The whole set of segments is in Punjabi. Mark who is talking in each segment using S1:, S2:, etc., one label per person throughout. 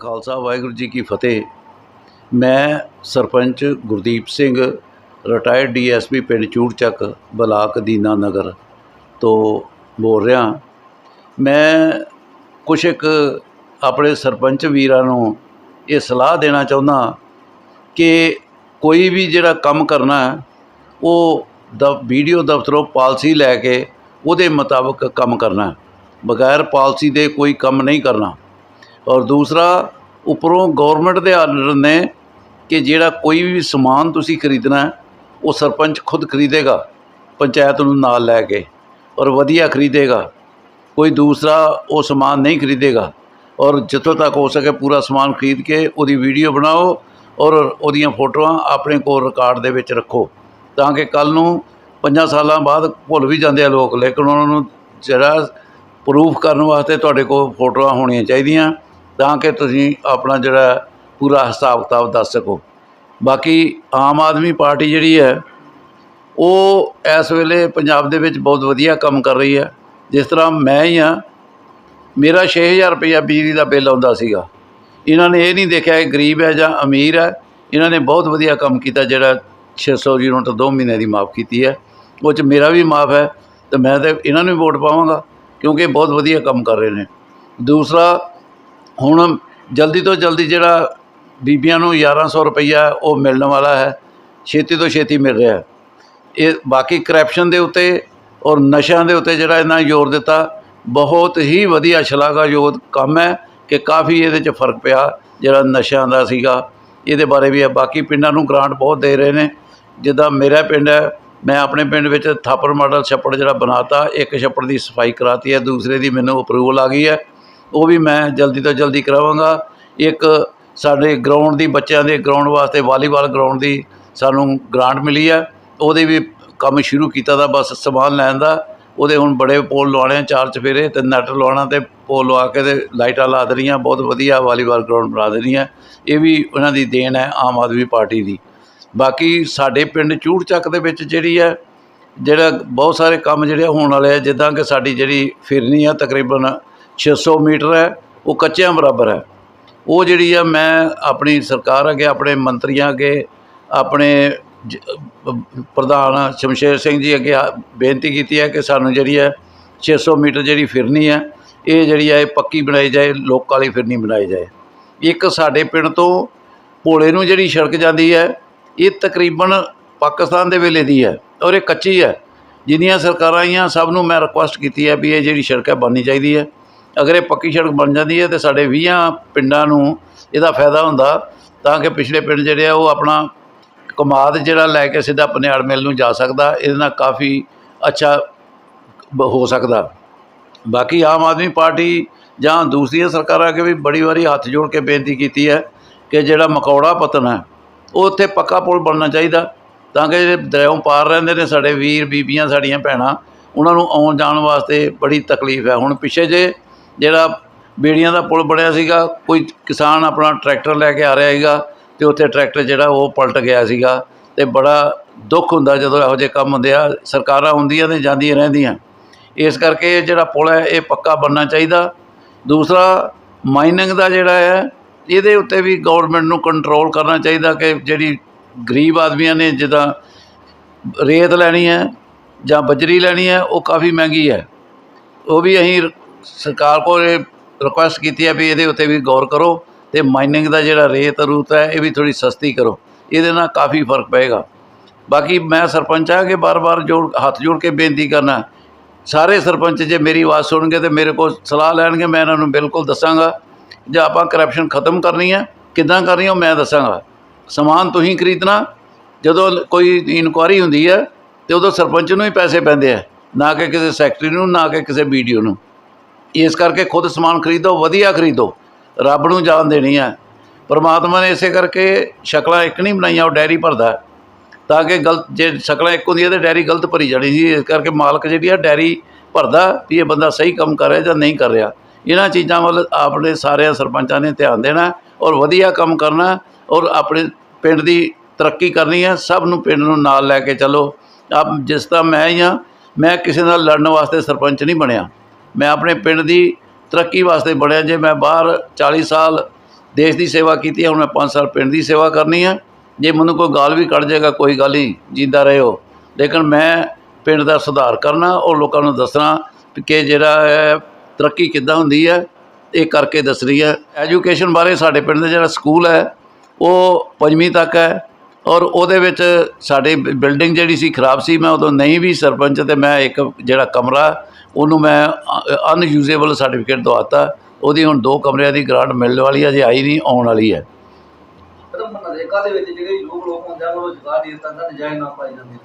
S1: ਖਾਲਸਾ, ਵਾਹਿਗੁਰੂ ਜੀ ਕੀ ਫਤਿਹ। ਮੈਂ ਸਰਪੰਚ ਗੁਰਦੀਪ ਸਿੰਘ ਰਿਟਾਇਰਡ ਡੀਐਸਪੀ ਪਿੰਡ ਚੂੜਚੱਕ, ਬਲਾਕ ਦੀਨਾ ਨਗਰ ਤੋਂ ਬੋਲ ਰਿਹਾ। ਮੈਂ ਕੁਛ ਇੱਕ ਆਪਣੇ ਸਰਪੰਚ ਵੀਰਾਂ ਨੂੰ ਇਹ ਸਲਾਹ ਦੇਣਾ ਚਾਹੁੰਦਾ ਕਿ ਕੋਈ ਵੀ ਜਿਹੜਾ ਕੰਮ ਕਰਨਾ, ਉਹ ਦ ਵੀਡੀਓ ਦਫ਼ਤਰੋਂ ਪਾਲਿਸੀ ਲੈ ਕੇ ਉਹਦੇ ਮੁਤਾਬਕ ਕੰਮ ਕਰਨਾ, ਬਗੈਰ ਪਾਲਿਸੀ ਦੇ ਕੋਈ ਕੰਮ ਨਹੀਂ ਕਰਨਾ। ਔਰ ਦੂਸਰਾ ਉੱਪਰੋਂ ਗੌਰਮੈਂਟ ਦੇ ਆਰਡਰ ਨੇ ਕਿ ਜਿਹੜਾ ਕੋਈ ਵੀ ਸਮਾਨ ਤੁਸੀਂ ਖਰੀਦਣਾ ਉਹ ਸਰਪੰਚ ਖੁਦ ਖਰੀਦੇਗਾ, ਪੰਚਾਇਤ ਨੂੰ ਨਾਲ ਲੈ ਕੇ ਔਰ ਵਧੀਆ ਖਰੀਦੇਗਾ। ਕੋਈ ਦੂਸਰਾ ਉਹ ਸਮਾਨ ਨਹੀਂ ਖਰੀਦੇਗਾ ਔਰ ਜਿੱਥੋਂ ਤੱਕ ਹੋ ਸਕੇ ਪੂਰਾ ਸਮਾਨ ਖਰੀਦ ਕੇ ਉਹਦੀ ਵੀਡੀਓ ਬਣਾਓ ਔਰ ਉਹਦੀਆਂ ਫੋਟੋਆਂ ਆਪਣੇ ਕੋਲ ਰਿਕਾਰਡ ਦੇ ਵਿੱਚ ਰੱਖੋ ਤਾਂ ਕਿ ਕੱਲ ਨੂੰ ਪੰਜਾਂ ਸਾਲਾਂ ਬਾਅਦ ਭੁੱਲ ਵੀ ਜਾਂਦੇ ਆ ਲੋਕ, ਲੇਕਿਨ ਉਹਨਾਂ ਨੂੰ ਜਿਹੜਾ ਪ੍ਰੂਫ ਕਰਨ ਵਾਸਤੇ ਤੁਹਾਡੇ ਕੋਲ ਫੋਟੋਆਂ ਹੋਣੀਆਂ ਚਾਹੀਦੀਆਂ। ਤਾਂ ਕਿ ਤੁਸੀਂ ਆਪਣਾ ਜਿਹੜਾ ਪੂਰਾ ਹਿਸਾਬ ਕਿਤਾਬ ਦੱਸ ਸਕੋ। ਬਾਕੀ ਆਮ ਆਦਮੀ ਪਾਰਟੀ ਜਿਹੜੀ ਹੈ, ਉਹ ਇਸ ਵੇਲੇ ਪੰਜਾਬ ਦੇ ਵਿੱਚ ਬਹੁਤ ਵਧੀਆ ਕੰਮ ਕਰ ਰਹੀ ਹੈ। ਜਿਸ ਤਰ੍ਹਾਂ ਮੈਂ ਹੀ ਹਾਂ, ਮੇਰਾ 6000 ਰੁਪਇਆ ਬਿਜਲੀ ਦਾ ਬਿੱਲ ਆਉਂਦਾ ਸੀਗਾ। ਇਹਨਾਂ ਨੇ ਇਹ ਨਹੀਂ ਦੇਖਿਆ ਕਿ ਗਰੀਬ ਹੈ ਜਾਂ ਅਮੀਰ ਹੈ। ਇਹਨਾਂ ਨੇ ਬਹੁਤ ਵਧੀਆ ਕੰਮ ਕੀਤਾ ਜਿਹੜਾ 600 ਯੂਨਿਟ ਦੋ ਮਹੀਨੇ ਦੀ ਮਾਫ ਕੀਤੀ ਹੈ। ਉਹ 'ਚ ਮੇਰਾ ਵੀ ਮਾਫ ਹੈ ਤੇ ਮੈਂ ਤੇ ਇਹਨਾਂ ਨੂੰ ਵੀ ਵੋਟ ਪਾਵਾਂਗਾ, ਕਿਉਂਕਿ ਬਹੁਤ ਵਧੀਆ ਕੰਮ ਕਰ ਰਹੇ ਨੇ। ਦੂਸਰਾ ਹੁਣ ਜਲਦੀ ਤੋਂ ਜਲਦੀ ਜਿਹੜਾ ਬੀਬੀਆਂ ਨੂੰ 1100 ਰੁਪਈਆ ਉਹ ਮਿਲਣ ਵਾਲਾ ਹੈ, ਛੇਤੀ ਤੋਂ ਛੇਤੀ ਮਿਲ ਰਿਹਾ ਇਹ ਬਾਕੀ ਕਰਪਸ਼ਨ ਦੇ ਉੱਤੇ ਔਰ ਨਸ਼ਿਆਂ ਦੇ ਉੱਤੇ ਜਿਹੜਾ ਇਹਨਾਂ ਜ਼ੋਰ ਦਿੱਤਾ, ਬਹੁਤ ਹੀ ਵਧੀਆ ਸ਼ਲਾਘਾਯੋਗ ਕੰਮ ਹੈ ਕਿ ਕਾਫੀ ਇਹਦੇ 'ਚ ਫ਼ਰਕ ਪਿਆ, ਜਿਹੜਾ ਨਸ਼ਿਆਂ ਦਾ ਸੀਗਾ। ਇਹਦੇ ਬਾਰੇ ਵੀ ਹੈ ਬਾਕੀ ਪਿੰਡਾਂ ਨੂੰ ਗ੍ਰਾਂਟ ਬਹੁਤ ਦੇ ਰਹੇ ਨੇ। ਜਿੱਦਾਂ ਮੇਰਾ ਪਿੰਡ ਹੈ, ਮੈਂ ਆਪਣੇ ਪਿੰਡ ਵਿੱਚ ਥਾਪਰ ਮਾਡਲ ਛੱਪੜ ਜਿਹੜਾ ਬਣਾਤਾ, ਇੱਕ ਛੱਪੜ ਦੀ ਸਫ਼ਾਈ ਕਰਾਤੀ ਹੈ, ਦੂਸਰੇ ਦੀ ਮੈਨੂੰ ਅਪਰੂਵਲ ਆ ਗਈ ਹੈ। ਉਹ ਵੀ ਮੈਂ ਜਲਦੀ ਤੋਂ ਜਲਦੀ ਕਰਾਵਾਂਗਾ। ਇੱਕ ਸਾਡੇ ਗਰਾਊਂਡ ਦੀ ਬੱਚਿਆਂ ਦੇ ਗਰਾਊਂਡ ਵਾਸਤੇ ਵਾਲੀਬਾਲ ਗਰਾਊਂਡ ਦੀ ਸਾਨੂੰ ਗ੍ਰਾਂਟ ਮਿਲੀ ਹੈ। ਉਹਦੇ ਵੀ ਕੰਮ ਸ਼ੁਰੂ ਕੀਤਾ ਦਾ, ਬਸ ਸਮਾਨ ਲੈਣ ਦਾ। ਉਹਦੇ ਹੁਣ ਬੜੇ ਪੋਲ ਲਵਾਉਣੇ ਆ ਚਾਰ ਚਫੇਰੇ ਤੇ ਨੈਟ ਲਵਾਉਣਾ ਤੇ ਪੋਲ ਲਵਾ ਕੇ ਤੇ ਲਾਈਟਾਂ ਲਾ ਦੇਣੀਆਂ, ਬਹੁਤ ਵਧੀਆ ਵਾਲੀਬਾਲ ਗਰਾਊਂਡ ਬਣਾ ਦੇਣੀਆਂ। ਇਹ ਵੀ ਉਹਨਾਂ ਦੀ ਦੇਣ ਹੈ ਆਮ ਆਦਮੀ ਪਾਰਟੀ ਦੀ। ਬਾਕੀ ਸਾਡੇ ਪਿੰਡ ਚੂੜ ਚੱਕ ਦੇ ਵਿੱਚ ਜਿਹੜੀ ਹੈ, ਜਿਹੜਾ ਬਹੁਤ ਸਾਰੇ ਕੰਮ ਜਿਹੜੇ ਹੋਣ ਵਾਲੇ ਆ, ਜਿੱਦਾਂ ਕਿ ਸਾਡੀ ਜਿਹੜੀ ਫਿਰਨੀ ਆ ਤਕਰੀਬਨ 600 ਮੀਟਰ ਹੈ, ਉਹ ਕੱਚਿਆਂ ਬਰਾਬਰ ਹੈ। ਉਹ ਜਿਹੜੀ ਆ, ਮੈਂ ਆਪਣੀ ਸਰਕਾਰ ਅੱਗੇ, ਆਪਣੇ ਮੰਤਰੀਆਂ ਅੱਗੇ, ਆਪਣੇ ਜ- ਪ੍ਰਧਾਨ ਸ਼ਮਸ਼ੇਰ ਸਿੰਘ ਜੀ ਅੱਗੇ ਆ- ਬੇਨਤੀ ਕੀਤੀ ਹੈ ਕਿ ਸਾਨੂੰ ਜਿਹੜੀ ਹੈ 600 ਮੀਟਰ ਜਿਹੜੀ ਫਿਰਨੀ ਹੈ, ਇਹ ਜਿਹੜੀ ਹੈ ਪੱਕੀ ਬਣਾਈ ਜਾਏ, ਲੋਕ ਵਾਲੀ ਫਿਰਨੀ ਬਣਾਈ ਜਾਏ। ਇੱਕ ਸਾਡੇ ਪਿੰਡ ਤੋਂ ਭੋਲੇ ਨੂੰ ਜਿਹੜੀ ਸੜਕ ਜਾਂਦੀ ਹੈ, ਇਹ ਤਕਰੀਬਨ ਪਾਕਿਸਤਾਨ ਦੇ ਵੇਲੇ ਦੀ ਹੈ ਔਰ ਇਹ ਕੱਚੀ ਹੈ। ਜਿੰਨੀਆਂ ਸਰਕਾਰਾਂ ਆਈਆਂ, ਸਭ ਨੂੰ ਮੈਂ ਰਿਕੁਐਸਟ ਕੀਤੀ ਹੈ ਵੀ ਇਹ ਜਿਹੜੀ ਸੜਕ ਹੈ, ਬਣਨੀ ਚਾਹੀਦੀ ਹੈ। ਅਗਰ ਇਹ ਪੱਕੀ ਸੜਕ ਬਣ ਜਾਂਦੀ ਹੈ ਤੇ ਸਾਡੇ 20 ਪਿੰਡਾਂ ਨੂੰ ਇਹਦਾ ਫਾਇਦਾ ਹੁੰਦਾ, ਤਾਂ ਕਿ ਪਿਛਲੇ ਪਿੰਡ ਜਿਹੜੇ ਆ ਉਹ ਆਪਣਾ ਕਮਾਦ ਜਿਹੜਾ ਲੈ ਕੇ ਸਿੱਧਾ ਪਨਿਆੜ ਮਿਲ ਨੂੰ ਜਾ ਸਕਦਾ, ਇਹਦੇ ਨਾਲ ਕਾਫੀ ਅੱਛਾ ਹੋ ਸਕਦਾ। ਬਾਕੀ ਆਮ ਆਦਮੀ ਪਾਰਟੀ ਜਾਂ ਦੂਸਰੀਆਂ ਸਰਕਾਰਾਂ ਅੱਗੇ ਵੀ ਬੜੀ ਵਾਰੀ ਹੱਥ ਜੋੜ ਕੇ ਬੇਨਤੀ ਕੀਤੀ ਹੈ ਕਿ ਜਿਹੜਾ ਮਕੌੜਾ ਪਤਨ ਹੈ, ਉਹ ਉੱਥੇ ਪੱਕਾ ਪੁਲ ਬਣਨਾ ਚਾਹੀਦਾ, ਤਾਂ ਕਿ ਜਿਹੜੇ ਦਰਿਆਓਂ ਪਾਰ ਰਹਿੰਦੇ ਨੇ ਸਾਡੇ ਵੀਰ, ਬੀਬੀਆਂ, ਸਾਡੀਆਂ ਭੈਣਾਂ, ਉਹਨਾਂ ਨੂੰ ਆਉਣ ਜਾਣ ਵਾਸਤੇ ਬੜੀ ਤਕਲੀਫ ਹੈ। ਹੁਣ ਪਿੱਛੇ ਜੇ ਜਿਹੜਾ ਬੇੜੀਆਂ ਦਾ ਪੁਲ ਬਣਿਆ ਸੀਗਾ, ਕੋਈ ਕਿਸਾਨ ਆਪਣਾ ਟਰੈਕਟਰ ਲੈ ਕੇ ਆ ਰਿਹਾ ਸੀਗਾ ਤੇ ਉੱਥੇ ਟਰੈਕਟਰ ਜਿਹੜਾ ਉਹ ਪਲਟ ਗਿਆ ਸੀਗਾ ਤੇ ਬੜਾ ਦੁੱਖ ਹੁੰਦਾ ਜਦੋਂ ਇਹੋ ਜਿਹੇ ਕੰਮ ਹੁੰਦੇ ਆ, ਸਰਕਾਰਾਂ ਹੁੰਦੀਆਂ ਤੇ ਜਾਂਦੀਆਂ ਰਹਿੰਦੀਆਂ। ਇਸ ਕਰਕੇ ਇਹ ਜਿਹੜਾ ਪੁਲ ਹੈ, ਇਹ ਪੱਕਾ ਬਣਨਾ ਚਾਹੀਦਾ। ਦੂਸਰਾ ਮਾਈਨਿੰਗ ਦਾ ਜਿਹੜਾ ਹੈ, ਇਹਦੇ ਉੱਤੇ ਵੀ ਗਵਰਨਮੈਂਟ ਨੂੰ ਕੰਟਰੋਲ ਕਰਨਾ ਚਾਹੀਦਾ ਕਿ ਜਿਹੜੀ ਗਰੀਬ ਆਦਮੀਆਂ ਨੇ ਜਿੱਦਾਂ ਰੇਤ ਲੈਣੀ ਹੈ ਜਾਂ ਬਜਰੀ ਲੈਣੀ ਹੈ, ਉਹ ਕਾਫੀ ਮਹਿੰਗੀ ਹੈ। ਉਹ ਵੀ ਅਸੀਂ ਸਰਕਾਰ ਕੋਲ ਰਿਕੁਐਸਟ ਕੀਤੀ ਹੈ ਵੀ ਇਹਦੇ ਉੱਤੇ ਵੀ ਗੌਰ ਕਰੋ ਤੇ ਮਾਈਨਿੰਗ ਦਾ ਜਿਹੜਾ ਰੇਤ ਰੂਤ ਹੈ, ਇਹ ਵੀ ਥੋੜੀ ਸਸਤੀ ਕਰੋ। ਇਹਦੇ ਨਾਲ ਕਾਫੀ ਫ਼ਰਕ ਪਏਗਾ। ਬਾਕੀ ਮੈਂ ਸਰਪੰਚ ਆ ਕੇ ਬਾਰ-ਬਾਰ ਜੋੜ, ਹੱਥ ਜੋੜ ਕੇ ਬੇਨਤੀ ਕਰਨਾ। ਸਾਰੇ ਸਰਪੰਚ ਜੇ ਮੇਰੀ ਆਵਾਜ਼ ਸੁਣਨਗੇ ਤੇ ਮੇਰੇ ਕੋਲ ਸਲਾਹ ਲੈਣਗੇ, ਮੈਂ ਇਹਨਾਂ ਨੂੰ ਬਿਲਕੁਲ ਦੱਸਾਂਗਾ। ਜੇ ਆਪਾਂ ਕਰਪਸ਼ਨ ਖਤਮ ਕਰਨੀ ਹੈ, ਕਿੱਦਾਂ ਕਰਨੀ ਉਹ ਮੈਂ ਦੱਸਾਂਗਾ। ਸਮਾਨ ਤੁਸੀਂ ਖਰੀਦਣਾ, ਜਦੋਂ ਕੋਈ ਇਨਕੁਆਰੀ ਹੁੰਦੀ ਹੈ, ਤੇ ਉਦੋਂ ਸਰਪੰਚ ਨੂੰ ਹੀ ਪੈਸੇ ਪੈਂਦੇ ਆ, ਨਾ ਕਿ ਕਿਸੇ ਸੈਕਟਰੀ ਨੂੰ, ਨਾ ਕਿ ਕਿਸੇ ਵੀਡੀਓ ਨੂੰ। ਇਸ ਕਰਕੇ ਖੁਦ ਸਮਾਨ ਖਰੀਦੋ, ਵਧੀਆ ਖਰੀਦੋ। ਰੱਬ ਨੂੰ ਜਾਨ ਦੇਣੀ ਹੈ ਪਰਮਾਤਮਾ ਨੇ ਇਸੇ ਕਰਕੇ ਸ਼ਕਲਾਂ ਇੱਕ ਨਹੀਂ ਬਣਾਈਆਂ, ਉਹ ਡੈਰੀ ਭਰਦਾ ਤਾਂ ਕਿ ਗਲਤ, ਜੇ ਸ਼ਕਲਾਂ ਇੱਕ ਹੁੰਦੀਆਂ ਤੇ ਡੈਰੀ ਗਲਤ ਭਰੀ ਜਾਣੀ ਸੀ ਇਸ ਕਰਕੇ ਮਾਲਕ ਜਿਹੜੀ ਆ, ਡੈਰੀ ਭਰਦਾ ਵੀ ਇਹ ਬੰਦਾ ਸਹੀ ਕੰਮ ਕਰ ਰਿਹਾ ਜਾਂ ਨਹੀਂ ਕਰ ਰਿਹਾ। ਇਹਨਾਂ ਚੀਜ਼ਾਂ ਵੱਲ ਆਪਣੇ ਸਾਰਿਆਂ ਸਰਪੰਚਾਂ ਨੇ ਧਿਆਨ ਦੇਣਾ ਔਰ ਵਧੀਆ ਕੰਮ ਕਰਨਾ ਔਰ ਆਪਣੇ ਪਿੰਡ ਦੀ ਤਰੱਕੀ ਕਰਨੀ ਹੈ ਸਭ ਨੂੰ ਪਿੰਡ ਨੂੰ ਨਾਲ ਲੈ ਕੇ ਚੱਲੋ। ਆਪ ਜਿਸ ਤਰ੍ਹਾਂ ਮੈਂ ਹੀ ਹਾਂ ਮੈਂ ਕਿਸੇ ਨਾਲ ਲੜਨ ਵਾਸਤੇ ਸਰਪੰਚ ਨਹੀਂ ਬਣਿਆ। ਮੈਂ ਆਪਣੇ ਪਿੰਡ ਦੀ ਤਰੱਕੀ ਵਾਸਤੇ ਬਣਿਆ। ਜੇ ਮੈਂ ਬਾਹਰ 40 ਸਾਲ ਦੇਸ਼ ਦੀ ਸੇਵਾ ਕੀਤੀ ਹੈ, ਹੁਣ ਮੈਂ 5 ਸਾਲ ਪਿੰਡ ਦੀ ਸੇਵਾ ਕਰਨੀ ਹੈ। ਜੇ ਮੈਨੂੰ ਕੋਈ ਗਾਲ ਵੀ ਕੱਢ ਜਾਏਗਾ, ਕੋਈ ਗੱਲ ਨਹੀਂ, ਜਿੰਦਾ ਰਹੋ। ਲੇਕਿਨ ਮੈਂ ਪਿੰਡ ਦਾ ਸੁਧਾਰ ਕਰਨਾ, ਔਰ ਲੋਕਾਂ ਨੂੰ ਦੱਸਣਾ ਕਿ ਜਿਹੜਾ ਹੈ, ਤਰੱਕੀ ਕਿੱਦਾਂ ਹੁੰਦੀ ਹੈ, ਇਹ ਕਰਕੇ ਦੱਸਣੀ ਹੈ। ਐਜੂਕੇਸ਼ਨ ਬਾਰੇ ਸਾਡੇ ਪਿੰਡ ਦਾ ਜਿਹੜਾ ਸਕੂਲ ਹੈ, ਉਹ ਪੰਜਵੀਂ ਤੱਕ ਹੈ, ਔਰ ਉਹਦੇ ਵਿੱਚ ਸਾਡੀ ਬਿਲਡਿੰਗ ਜਿਹੜੀ ਸੀ ਖਰਾਬ ਸੀ, ਮੈਂ ਉਦੋਂ ਨਹੀਂ ਵੀ ਸਰਪੰਚ ਤੇ ਮੈਂ ਇੱਕ ਜਿਹੜਾ ਕਮਰਾ ਉਹਨੂੰ ਮੈਂ ਅਨਯੂਜ਼ੇਬਲ ਸਰਟੀਫਿਕੇਟ ਦਵਾਤਾ। ਉਹਦੀ ਹੁਣ ਦੋ ਕਮਰਿਆਂ ਦੀ ਗ੍ਰਾਂਟ ਮਿਲਣ ਵਾਲੀ ਹੈ ਜੇ ਆਈ ਨਹੀਂ ਆਉਣ ਵਾਲੀ ਹੈ।
S2: ਪਰ ਮਨਰੇਗਾ ਦੇ ਵਿੱਚ ਜਿਹੜੇ ਲੋਕ ਲੋਕ ਹੁੰਦੇ ਆ ਉਹ ਰੁਜ਼ਗਾਰ ਦੇ ਦਿੱਤਾ ਦਾ ਨਜਾਇਜ਼ ਨਾ ਪਾਈ ਜਾਂਦੇ ਨੇ।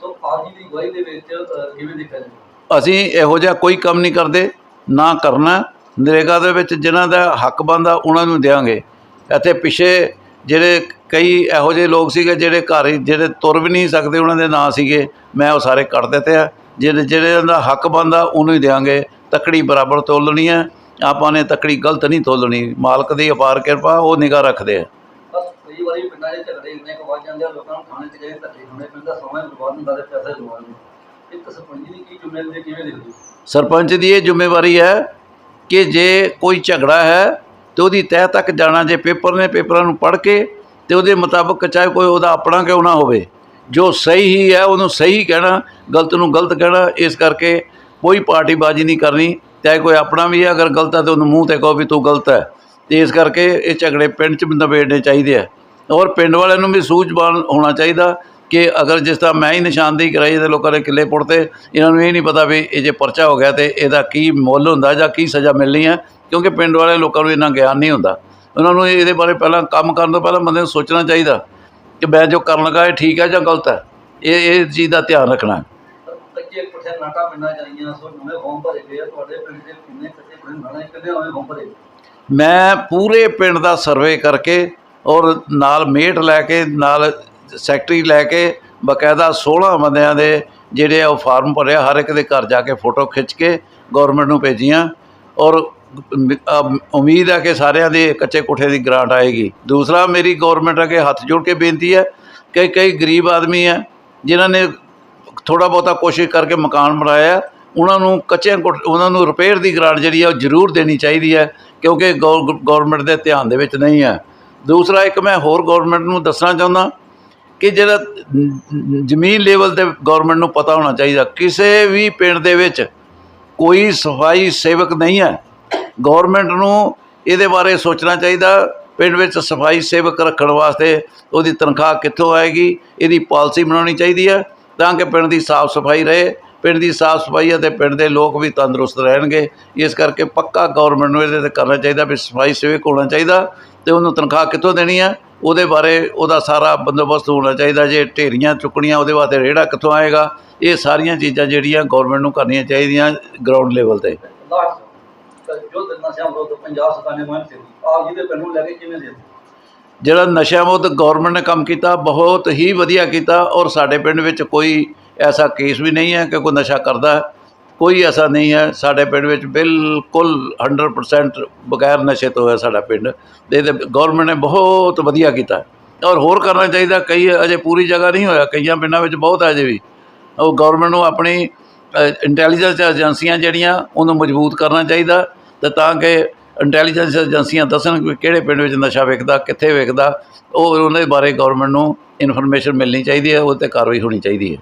S2: ਸੋ ਆਪ ਜੀ ਦੀ ਗਵਾਹੀ ਦੇ ਵਿੱਚ ਅਹ, ਕਿਵੇਂ ਦੇਖਿਆ ਜਾਵੇ?
S1: ਅਸੀਂ ਇਹੋ ਜਿਹਾ ਕੋਈ ਕੰਮ ਨਹੀਂ ਕਰਦੇ ਨਾ ਕਰਨਾ। ਨਰੇਗਾ ਦੇ ਵਿੱਚ ਜਿਨ੍ਹਾਂ ਦਾ ਹੱਕ ਬਣਦਾ ਉਹਨਾਂ ਨੂੰ ਦੇਵਾਂਗੇ ਇੱਥੇ ਪਿੱਛੇ ਜਿਹੜੇ ਕਈ ਇਹੋ ਜਿਹੇ ਲੋਕ ਸੀਗੇ ਜਿਹੜੇ ਘਰ ਜਿਹੜੇ ਤੁਰ ਵੀ ਨਹੀਂ ਸਕਦੇ ਉਹਨਾਂ ਦੇ ਨਾਂ ਸੀਗੇ। ਮੈਂ ਉਹ ਸਾਰੇ ਕੱਟ ਦਿੱਤੇ ਆ। ਜਿਹੜੇ ਜਿਹੜੇ ਦਾ ਹੱਕ ਬਣਦਾ ਉਹਨੂੰ ਹੀ ਦੇਵਾਂਗੇ ਤੱਕੜੀ ਬਰਾਬਰ ਤੋਲਣੀ ਹੈ। ਆਪਾਂ ਨੇ ਤੱਕੜੀ ਗਲਤ ਨਹੀਂ ਤੋਲਣੀ। ਮਾਲਕ ਦੀ ਅਪਾਰ ਕਿਰਪਾ ਉਹ ਨਿਗਾਹ ਰੱਖਦੇ ਆ।
S2: ਬਸ ਕਈ ਵਾਰੀ ਪਿੰਡਾਂ 'ਚ ਝਗੜੇ ਇੰਨੇ ਕੁ ਵੱਜ ਜਾਂਦੇ ਆ ਲੋਕਾਂ ਨੂੰ ਥਾਣੇ 'ਚ ਗਏ ਧੱਕੇ ਖਾਣੇ ਪੈਂਦਾ ਸਮਾਂ ਬਰਬਾਦ ਹੁੰਦਾ ਤੇ ਪੈਸੇ ਲਵਾਉਣ ਨੂੰ। ਇੱਕ ਸਰਪੰਚ ਦੀ ਕੀ ਜ਼ਿੰਮੇਵਾਰੀ ਕਿਵੇਂ ਦੇਖਦੇ ਹੋ?
S1: ਸਰਪੰਚ ਦੀ ਇਹ ਜ਼ਿੰਮੇਵਾਰੀ ਹੈ ਕਿ ਜੇ ਕੋਈ ਝਗੜਾ ਹੈ ਤੇ ਉਹਦੀ ਤਹਿ ਤੱਕ ਜਾਣਾ ਜੇ ਪੇਪਰ ਨੇ ਪੇਪਰਾਂ ਨੂੰ ਪੜ੍ਹ ਕੇ ਤੇ ਉਹਦੇ ਮੁਤਾਬਕ ਚਾਹੇ ਕੋਈ ਉਹਦਾ ਆਪਣਾ ਕਿਉਂ ਨਾ ਹੋਵੇ। ਜੋ ਸਹੀ ਹੀ ਹੈ, ਉਹਨੂੰ ਸਹੀ ਕਹਿਣਾ, ਗਲਤ ਨੂੰ ਗਲਤ ਕਹਿਣਾ, ਇਸ ਕਰਕੇ ਕੋਈ ਪਾਰਟੀਬਾਜ਼ੀ ਨਹੀਂ ਕਰਨੀ, ਚਾਹੇ ਕੋਈ ਆਪਣਾ ਵੀ ਹੈ, ਅਗਰ ਗਲਤ ਹੈ ਤਾਂ ਉਹਨੂੰ ਮੂੰਹ ਤੇ ਕਹੋ ਵੀ ਤੂੰ ਗਲਤ ਹੈ। ਤੇ ਇਸ ਕਰਕੇ ਇਹ ਝਗੜੇ ਪਿੰਡ 'ਚ ਵੀ ਨਿਬੇੜਨੇ ਚਾਹੀਦੇ ਆ। ਔਰ ਪਿੰਡ ਵਾਲਿਆਂ ਨੂੰ ਵੀ ਸੂਝਵਾਨ ਹੋਣਾ ਚਾਹੀਦਾ ਕਿ ਅਗਰ ਜਿਸ ਤਰ੍ਹਾਂ ਮੈਂ ਹੀ ਨਿਸ਼ਾਨਦੇਹੀ ਕਰਾਈ ਤੇ ਲੋਕਾਂ ਨੇ ਕਿੱਲੇ ਪੁੱਟਤੇ, ਇਹਨਾਂ ਨੂੰ ਇਹ ਨਹੀਂ ਪਤਾ ਵੀ ਇਹ ਜੇ ਪਰਚਾ ਹੋ ਗਿਆ ਤੇ ਇਹਦਾ ਕੀ ਮੁੱਲ ਹੁੰਦਾ ਜਾਂ ਕੀ ਸਜ਼ਾ ਮਿਲਣੀ ਹੈ, ਕਿਉਂਕਿ ਪਿੰਡ ਵਾਲੇ ਲੋਕਾਂ ਨੂੰ ਇੰਨਾ ਗਿਆਨ ਨਹੀਂ ਹੁੰਦਾ। ਉਹਨਾਂ ਨੂੰ ਇਹਦੇ ਬਾਰੇ ਪਹਿਲਾਂ ਕੰਮ ਕਰਨ ਤੋਂ ਪਹਿਲਾਂ ਬੰਦੇ ਨੂੰ ਸੋਚਣਾ ਚਾਹੀਦਾ। ਕਿ ਮੈਂ ਜੋ ਕਰਨ ਲੱਗਾ ਇਹ ਠੀਕ ਹੈ ਜਾਂ ਗਲਤ ਹੈ? ਇਹ ਇਹ ਚੀਜ਼ ਦਾ ਧਿਆਨ ਰੱਖਣਾ
S2: ਪਰ ਕੱਚੇ ਪੁੱਠੇ ਨਾਟਾ ਪਿੰਡਾਂ 'ਚ ਆਈਆਂ ਸੋ ਨਵੇਂ ਫੋਰਮ ਭਰੇ ਗਏ ਆ। ਤੁਹਾਡੇ ਪਿੰਡ ਦੇ ਕਿੰਨੇ ਕੱਚੇ ਪੁੱਠੇ ਨਾਟਾ ਕਿੰਨੇ ਨਵੇਂ ਫੋਰਮ ਭਰੇ?
S1: ਮੈਂ ਪੂਰੇ ਪਿੰਡ ਦਾ ਸਰਵੇ ਕਰਕੇ ਔਰ ਨਾਲ ਮੇਟ ਲੈ ਕੇ ਨਾਲ ਸੈਕਟਰੀ ਲੈ ਕੇ ਬਕਾਇਦਾ 16 ਬੰਦਿਆਂ ਦੇ ਜਿਹੜੇ ਆ ਉਹ ਫਾਰਮ ਭਰਿਆ ਹਰ ਇੱਕ ਦੇ ਘਰ ਜਾ ਕੇ ਫੋਟੋ ਖਿੱਚ ਕੇ ਗਵਰਨਮੈਂਟ ਨੂੰ ਭੇਜੀਆਂ। ਔਰ ਉਮੀਦ ਹੈ ਕਿ ਸਾਰਿਆਂ ਦੇ ਕੱਚੇ ਕੋਠੇ ਦੀ ਗ੍ਰਾਂਟ ਆਏਗੀ। ਦੂਸਰਾ, ਮੇਰੀ ਗਵਰਨਮੈਂਟ ਅੱਗੇ ਹੱਥ ਜੋੜ ਕੇ ਬੇਨਤੀ ਹੈ ਕਿ ਕਈ ਗਰੀਬ ਆਦਮੀ ਹੈ, ਜਿਨ੍ਹਾਂ ਨੇ ਥੋੜਾ ਬਹੁਤਾ ਕੋਸ਼ਿਸ਼ ਕਰਕੇ ਮਕਾਨ ਬਣਾਇਆ ਉਹਨਾਂ ਨੂੰ ਕੱਚੇ ਕੋਠ, ਉਹਨਾਂ ਨੂੰ ਰਿਪੇਅਰ ਦੀ ਗ੍ਰਾਂਟ ਜਿਹੜੀ ਹੈ ਉਹ ਜ਼ਰੂਰ ਦੇਣੀ ਚਾਹੀਦੀ ਹੈ, ਕਿਉਂਕਿ ਗਵਰਨਮੈਂਟ ਦੇ ਧਿਆਨ ਦੇ ਵਿੱਚ ਨਹੀਂ ਹੈ। ਦੂਸਰਾ, ਇੱਕ ਮੈਂ ਹੋਰ ਗਵਰਨਮੈਂਟ ਨੂੰ ਦੱਸਣਾ ਚਾਹੁੰਦਾ ਕਿ ਜਿਹੜਾ ਜ਼ਮੀਨ ਲੈਵਲ ਤੇ ਗਵਰਨਮੈਂਟ ਨੂੰ ਪਤਾ ਹੋਣਾ ਚਾਹੀਦਾ, ਕਿਸੇ ਵੀ ਪਿੰਡ ਦੇ ਵਿੱਚ ਕੋਈ ਸਫ਼ਾਈ ਸੇਵਕ ਨਹੀਂ ਹੈ। ਗਵਰਨਮੈਂਟ ਨੂੰ ਇਹਦੇ ਬਾਰੇ ਸੋਚਣਾ ਚਾਹੀਦਾ, ਪਿੰਡ ਵਿੱਚ ਸਫ਼ਾਈ ਸੇਵਕ ਰੱਖਣ ਵਾਸਤੇ ਉਹਦੀ ਤਨਖਾਹ ਕਿੱਥੋਂ ਆਏਗੀ, ਇਹਦੀ ਪਾਲਿਸੀ ਬਣਾਉਣੀ ਚਾਹੀਦੀ ਹੈ, ਤਾਂ ਕਿ ਪਿੰਡ ਦੀ ਸਾਫ਼ ਸਫ਼ਾਈ ਰਹੇ, ਪਿੰਡ ਦੀ ਸਾਫ਼ ਸਫ਼ਾਈ ਅਤੇ ਪਿੰਡ ਦੇ ਲੋਕ ਵੀ ਤੰਦਰੁਸਤ ਰਹਿਣਗੇ, ਇਸ ਕਰਕੇ ਪੱਕਾ ਗਵਰਨਮੈਂਟ ਨੂੰ ਇਹਦੇ ਤੇ ਕਰਨਾ ਚਾਹੀਦਾ ਵੀ ਸਫ਼ਾਈ ਸੇਵਕ ਹੋਣਾ ਚਾਹੀਦਾ ਤੇ ਉਹਨੂੰ ਤਨਖਾਹ ਕਿੱਥੋਂ ਦੇਣੀ ਹੈ, ਉਹਦੇ ਬਾਰੇ ਉਹਦਾ ਸਾਰਾ ਬੰਦੋਬਸਤ ਹੋਣਾ ਚਾਹੀਦਾ, ਜੇ ਢੇਰੀਆਂ ਚੁੱਕਣੀਆਂ ਉਹਦੇ ਵਾਸਤੇ ਰੇੜਾ ਕਿੱਥੋਂ ਆਏਗਾ, ਇਹ ਸਾਰੀਆਂ ਚੀਜ਼ਾਂ ਜਿਹੜੀਆਂ ਗਵਰਨਮੈਂਟ ਨੂੰ ਕਰਨੀਆਂ ਚਾਹੀਦੀਆਂ ਗਰਾਊਂਡ ਲੈਵਲ ਤੇ।
S2: ਜੋ ਦਿਨਾਂ ਸਿਆਂ ਵਿਰੁੱਧ ਪੰਜਾਬ ਸਰਕਾਰ ਨੇ ਮੁਹਿੰਮ ਛੇੜੀ ਆਪ ਜੀ ਦੇ ਪਿੰਡ ਨੂੰ ਲੈ ਕੇ ਕਿਵੇਂ ਦੇਖਦੇ
S1: ਜਿਹੜਾ ਨਸ਼ਿਆਂ ਵਿਰੁੱਧ ਗਵਰਨਮੈਂਟ ਨੇ ਕੰਮ ਕੀਤਾ, ਬਹੁਤ ਹੀ ਵਧੀਆ ਕੀਤਾ ਔਰ ਸਾਡੇ ਪਿੰਡ ਵਿੱਚ ਕੋਈ ਐਸਾ ਕੇਸ ਵੀ ਨਹੀਂ ਹੈ ਕਿ ਕੋਈ ਨਸ਼ਾ ਕਰਦਾ ਕੋਈ ਐਸਾ ਨਹੀਂ ਹੈ। ਸਾਡੇ ਪਿੰਡ ਵਿੱਚ ਬਿਲਕੁਲ 100% ਬਗੈਰ ਨਸ਼ੇ ਤੋਂ ਹੈ ਸਾਡਾ ਪਿੰਡ। ਤੇ ਇਹਦੇ ਗਵਰਨਮੈਂਟ ਨੇ ਬਹੁਤ ਵਧੀਆ ਕੀਤਾ। ਔਰ ਹੋਰ ਕਰਨਾ ਚਾਹੀਦਾ, ਕਈ ਅਜੇ ਪੂਰੀ ਜਗ੍ਹਾ ਨਹੀਂ ਹੋਇਆ। ਕਈਆਂ ਪਿੰਡਾਂ ਵਿੱਚ ਬਹੁਤ ਹੈ ਅਜੇ ਵੀ। ਉਹ ਗਵਰਨਮੈਂਟ ਨੂੰ ਆਪਣੀ ਇੰਟੈਲੀਜੈਂਸ ਏਜੰਸੀਆਂ ਜਿਹੜੀਆਂ, ਉਹਨੂੰ ਮਜ਼ਬੂਤ ਕਰਨਾ ਚਾਹੀਦਾ। ਤੇ ਤਾਂ ਕਿ ਇੰਟੈਲੀਜੈਂਸ ਏਜੰਸੀਆਂ ਦੱਸਣ ਕਿ ਕਿਹੜੇ ਪਿੰਡ ਵਿੱਚ ਨਸ਼ਾ ਵਿਕਦਾ ਕਿੱਥੇ ਵਿਕਦਾ ਉਹ ਉਹਨਾਂ ਦੇ ਬਾਰੇ ਗਵਰਨਮੈਂਟ ਨੂੰ ਇਨਫੋਰਮੇਸ਼ਨ ਮਿਲਣੀ ਚਾਹੀਦੀ ਹੈ ਉਹ 'ਤੇ ਕਾਰਵਾਈ ਹੋਣੀ ਚਾਹੀਦੀ ਹੈ।